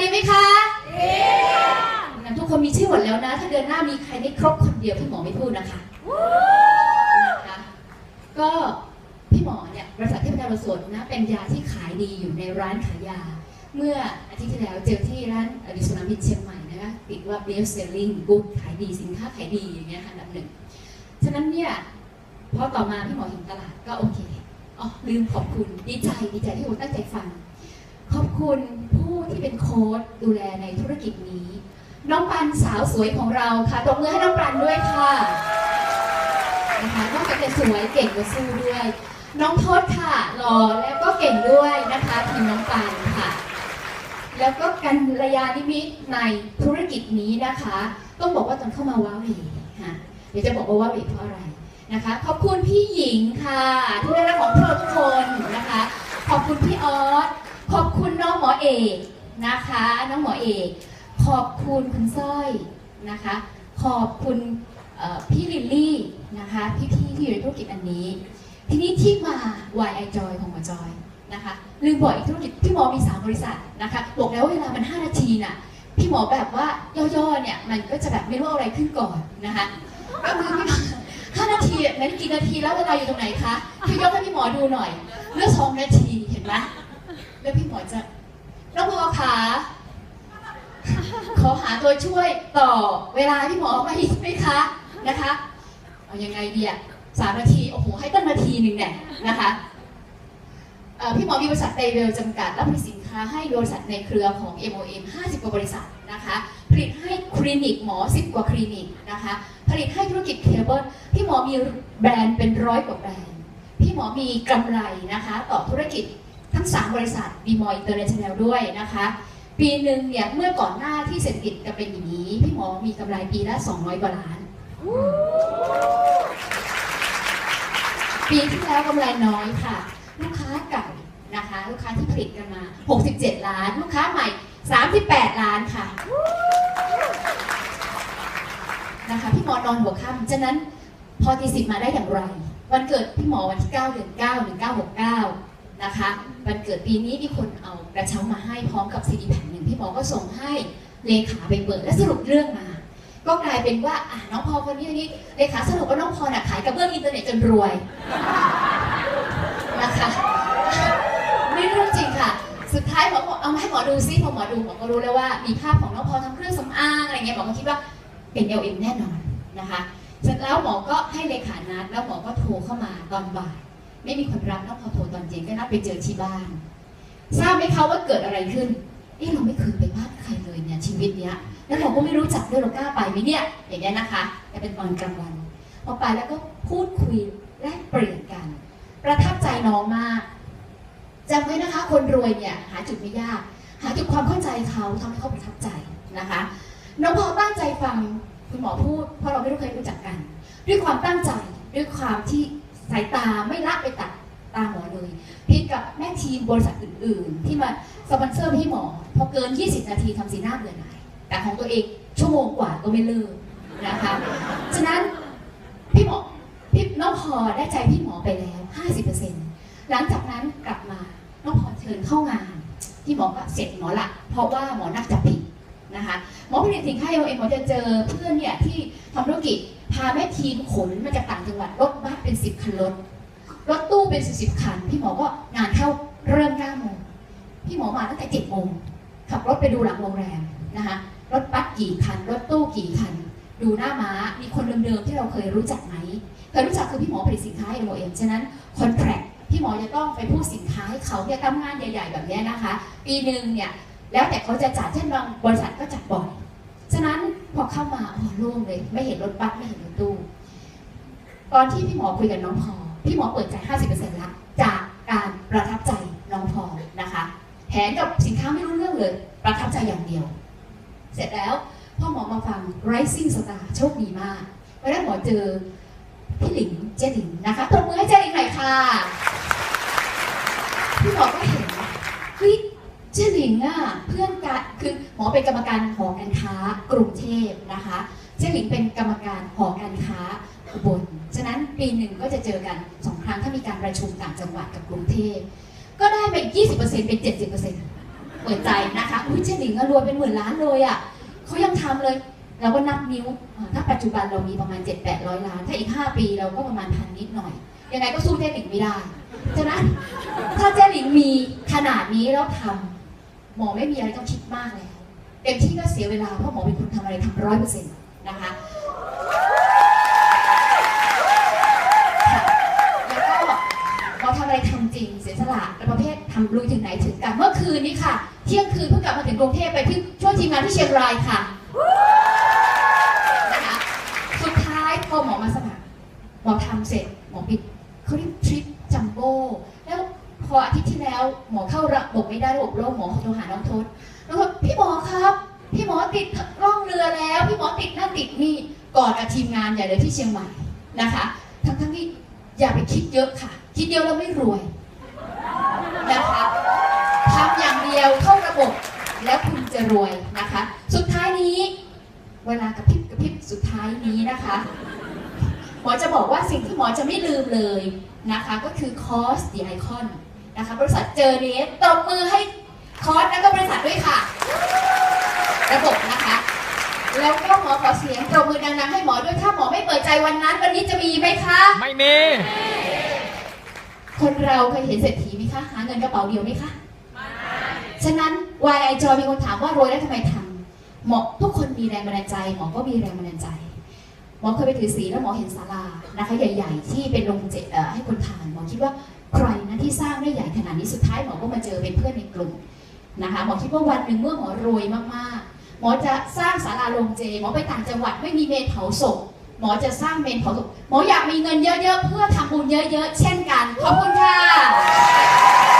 ดีไหมคะดีงั้นทุกคนมีชื่อหมดแล้วนะ ถ้าเดือนหน้ามีใครไม่ครบคนเดียวพี่หมอไม่พูดนะคะนะคะก็พี่หมอเนี่ยบริษัทเทพดาวสดนะเป็นยาที่ขายดีอยู่ในร้านขายยา เมื่ออาทิตย์ที่แล้วเจอที่ร้านอดิสนามิตเชียงใหม่นะคะติดว่า best selling good ขายดีสินค้าขายดีอย่างเงี้ยค่ะอันดับหนึ่งฉะนั้นเนี่ยพอต่อมาพี่หมอเห็นตลาดก็โอเคอ๋อลืมขอบคุณดีใจดีใจที่ผมตั้งใจฟัง ขอบคุณผู้ที่เป็นโค้ดดูแลในธุรกิจนี้ น้องปันสาวสวยของเราค่ะตบมือให้น้องปันด้วยค่ะนะคะนอกจากจะสวยเก่งก็สู้ด้วย น้องทศค่ะหล่อแล้วก็เก่งด้วยนะคะทีมน้องปันค่ะ แล้วก็กันระยานิมิตในธุรกิจนี้นะคะ ต้องบอกว่าตอนเข้ามาว้าวเหวค่ะเดี๋ยวจะบอกว่าว้าวเหวเพราะอะไรนะคะขอบคุณพี่หญิงค่ะที่ได้รับของพวกเราทุกคนนะคะ ขอบคุณพี่ออส คุณน้องหมอเอกนะคะ น้องหมอเอกขอบคุณคุณสร้อยนะคะ ขอบคุณพี่ลิลลี่นะคะพี่ๆที่อยู่ในธุรกิจอันนี้ ทีนี้ที่มา YI Joy ของหมอจอยนะคะลืมบอกอีกธุรกิจพี่หมอมี3บริษัทนะคะบอกแล้วเวลามัน 5 นาทีน่ะพี่หมอแบบว่าย่อๆเนี่ยมันก็จะแบบไม่รู้อาอะไรขึ้นก่อนนะคะก็คือพี่ห้านาทีนั้นกี่นาทีแล้วเวลาอยู่ตรงไหนคะพี่ยกให้พี่หมอดูหน่อยเหลือสองนาทีเห็นไหม แล้วพี่หมอจะน้องพอขาขอหาตัวช่วยต่อเวลาพี่หมอไม่ไหมคะนะคะ เอายังไงดีอะสามนาทีโอ้โหให้ตั้งนาทีหนึ่งเนี่ยนะคะพี่หมอมีบริษัทเตเวลจำกัดและผลิตสินค้าให้บริษัทในเครือของ MOM 50 กว่าบริษัทนะคะผลิตให้คลินิกหมอ 10 กว่าคลินิกนะคะผลิตให้ธุรกิจเคเบิลพี่หมอมีแบรนด์เป็นร้อยกว่าแบรนด์ พี่หมอมีกำไรนะคะต่อธุรกิจ ทั้ง 3 บริษัทดีมออินเตอร์เนชั่นแนลด้วยนะคะ ปีหนึ่งเนี่ยเมื่อก่อนหน้าที่เศรษฐกิจจะเป็นอย่างนี้ พี่หมอมีกำไรปีละ 200 กว่าล้าน ปีที่แล้วกำไรน้อยค่ะ ลูกค้าเก่านะคะ ลูกค้าที่ผลิตกันมา 67 ล้าน ลูกค้าใหม่ 38 ล้านค่ะนะคะพี่หมอนอนหัวค่ำฉะนั้นพอทีสิบมาได้อย่างไร วันเกิดพี่หมอวันที่ 9 เดือน9 1969 นะคะวันเกิดปีนี้มีคนเอากระเช้ามาให้พร้อมกับซีดีแผ่นหนึ่งพี่หมอก็ส่งให้เลขาไปเปิดและสรุปเรื่องมาก็กลายเป็นว่าอะน้องพอคนนี้นี่เลขาสรุปว่าน้องพอน่ะขายกระเบื้องอินเทอร์เน็ตจนรวยนะคะไม่เรื่องจริงค่ะ สุดท้ายหมอบอกเอามาให้หมอดูซิพอหมอดูหมอก็รู้แล้วว่ามีภาพของน้องพอทำเครื่องสำอางอะไรเงี้ยหมอก็คิดว่าเป็น LM แน่นอนนะคะ เสร็จแล้วหมอก็ให้เลขานัดแล้วหมอก็โทรเข้ามาตอนบ่าย ไม่มีคนรับแล้วพอโทรตอนเย็นก็นัดไปเจอที่บ้าน ทราบไหมคะว่าเกิดอะไรขึ้นเอ๊ะเราไม่เคยไปบ้านใครเลยเนี่ยชีวิตเนี้ย แล้วเราก็ไม่รู้จักด้วยเรากล้าไปไหมเนี่ยอย่างเงี้ยนะคะแต่เป็นตอนกลางวันพอไปแล้วก็พูดคุยแลกเปลี่ยนกัน ประทับใจน้องมากจำไว้นะคะ คนรวยเนี่ยหาจุดไม่ยาก หาจุดความเข้าใจเขาทำให้เขาประทับใจนะคะ น้องพอตั้งใจฟังคุณหมอพูดเพราะเราไม่รู้เคยรู้จักกัน ด้วยความตั้งใจด้วยความที่ สายตาไม่ละไปตัดตาหมอเลยพิดกับแม่ทีมบริษัทอื่น ๆ ที่มาสปอนเซอร์พี่หมอ พอเกิน 20 นาทีทำสีหน้าเบื่อหน่ายแต่ของตัวเองชั่วโมงกว่าก็ไม่เลิกนะคะฉะนั้นพี่หมอพี่น้องพอได้ใจพี่หมอไปแล้ว 50%หลังจากนั้นกลับมาน้องพอเชิญเข้างาน ที่หมอก็เสร็จหมอละเพราะว่าหมอนักจับผิดนะคะหมอผลิตสินค้าเอเองหมอจะเจอเพื่อนเนี่ยที่ทำธุรกิจ พาแม่ทีมขนมาจากต่างจังหวัดรถบัสเป็นสิบคันรถรถตู้เป็นสิบสิบคัน พี่หมอก็งานเข้าเริ่มเก้าโมงพี่หมอมาตั้งแต่เจ็ดโมงขับรถไปดูหลังโรงแรมนะคะรถบัสกี่คัน รถตู้กี่คัน ดูหน้าม้ามีคนเดิมๆที่เราเคยรู้จักไหมเคยรู้จักคือพี่หมอผลิตสินค้า MOM ฉะนั้นคอนแทรคพี่หมอจะต้องไปพูดสินค้าให้เขาเนี่ยทำงานใหญ่ ๆ แบบนี้นะคะ ปีหนึ่งเนี่ยแล้วแต่เขาจะจัดเช่นบางบริษัทก็จัดบ่อย ฉะนั้นพอเข้ามาอ๋อโล่งเลย ไม่เห็นรถบัสไม่เห็นรถตู้ ตอนที่พี่หมอคุยกับน้องพอพี่หมอเปิดใจ 50%ละจากการประทับใจน้องพอนะคะแผนกับสินค้าไม่รู้เรื่องเลย ประทับใจอย่างเดียว เสร็จแล้วพ่อหมอมาฟัง Rising Star โชคดีมากวันนั้นหมอเจอพี่หลิงเจหลิงนะคะตบมือให้เจหลิงหน่อยค่ะ พี่หมอก็เห็นเฮ้ย เจหลิงอะเพื่อนกันคือหมอเป็นกรรมการหอการค้ากรุงเทพนะคะเจหลิงเป็นกรรมการหอการค้าอุบลฉะนั้นปีหนึ่งก็จะเจอกันสองครั้งถ้ามีการประชุมต่างจังหวัดกับกรุงเทพก็ได้ไป20%เป็น 70%เปิดใจนะคะอุ้ยเจ๊หลิงอะรวยเป็นหมื่นล้านเลยอะเขายังทำเลย เราก็นับนิ้ว ถ้าปัจจุบันเรามีประมาณ 7 8 0 0 ล้าน ถ้าอีก 5 ปีเราก็ประมาณพันนิดหน่อย ยังไงก็สู้เจ๊หลิงไม่ได้ ฉะนั้นถ้าเจ๊หลิงมีขนาดนี้แล้วทำ หมอไม่มีอะไรต้องคิดมากแล้วเต็มที่ก็เสียเวลาเพราะหมอเป็นคนทำอะไรทำร้อยเปอร์เซ็นต์นะคะแล้วก็หมอทำอะไรทำจริงเสียสละและประเภททำลุยถึงไหนถึงกันเมื่อคืนนี้ค่ะ เที่ยงคืนเพิ่งกลับมาถึงกรุงเทพไปที่ช่วยทีมงานที่เชียงรายค่ะนะคะสุดท้ายพอหมอมาสมัครหมอทำเสร็จหมอปิดเขาเรียกทริปจัมโบ้ ออาทิตย์ที่แล้วหมอเข้าระบบไม่ได้ระบบโรคหมอโทรหาน้องทศแล้วก็พี่หมอครับ พี่หมอติดร่องเรือแล้ว พี่หมอติดนั่นติดนี่ก่อนกับทีมงานใหญ่เลยที่เชียงใหม่นะคะ ทั้งทั้งที่อย่าไปคิดเยอะค่ะ คิดเยอะแล้วไม่รวยนะคะทำอย่างเดียวเข้าระบบแล้วคุณจะรวยนะคะ สุดท้ายนี้ เวลากระพริบกระพริบสุดท้ายนี้นะคะหมอจะบอกว่าสิ่งที่หมอจะไม่ลืมเลยนะคะ ก็คือคอสดีไอคอน นะคะบริษัทเจอเนสตบมือให้คอสแล้วก็บริษัทด้วยค่ะ ระบบนะคะ แล้วก็หมอขอเสียงปรบมือดังๆให้หมอด้วยถ้าหมอไม่เปิดใจวันนั้น วันนี้จะมีไหมคะ ไม่มี คนเราเคยเห็นเศรษฐีไหมคะ หาเงินกระเป๋าเดียวไหมคะ ฉะนั้น Why I Joy มีคนถามว่ารวยแล้วทำไมทำหมอทุกคนมีแรงบันดาลใจ หมอก็มีแรงบันดาลใจหมอเคยไปถือศีลแล้วหมอเห็นศาลานะคะใหญ่ ๆ ที่เป็นโรงเจเอ่อให้คนทานหมอคิดว่า ใครนะที่สร้างได้ใหญ่ขนาดนี้สุดท้ายหมอก็มาเจอเป็นเพื่อนในกลุ่มนะคะหมอคิดว่าวันหนึ่งเมื่อหมอรวยมากๆ หมอจะสร้างศาลาโรงเจ หมอไปต่างจังหวัดไม่มีเมนเผาศพหมอจะสร้างเมนเผาศพหมออยากมีเงินเยอะๆ เพื่อทำบุญเยอะๆ เช่นกัน ขอบคุณค่ะ